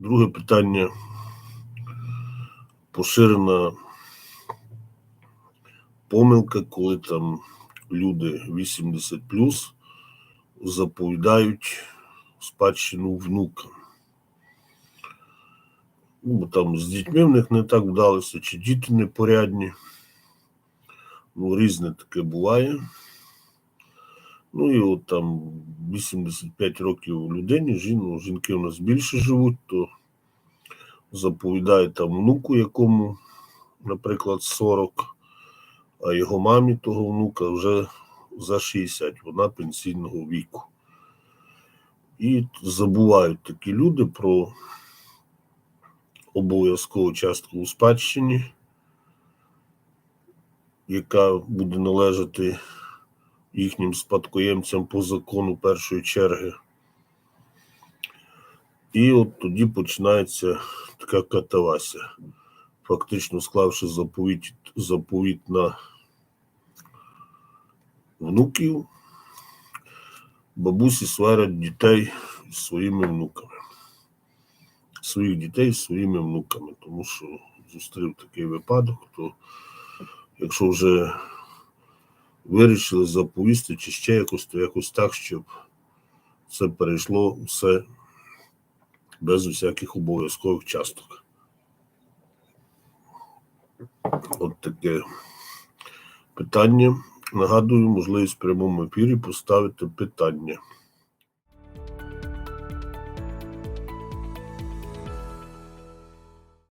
Друге питання. Поширена помилка, коли там люди 80 заповідають спадщину внукам. Ну, там з дітьми в них не так вдалося, чи діти непорядні. Ну, різне таке буває. Ну і от там 85 років людині, жін, жінки у нас більше живуть, то заповідає там внуку, якому, наприклад, 40, а його мамі того внука вже за 60, вона пенсійного віку. І забувають такі люди про обов'язкову частку у спадщині, яка буде належати їхнім спадкоємцям по закону першої черги. І от тоді починається така катавася. Фактично склавши заповідь на внуків, бабусі сварять дітей зі своїми внуками. Своїх дітей з своїми внуками, тому що зустрів такий випадок, то якщо вже вирішили заповісти чи ще якось, то якось так, щоб це перейшло все без усяких обов'язкових часток. От таке питання. Нагадую, можливість в прямому ефірі поставити питання.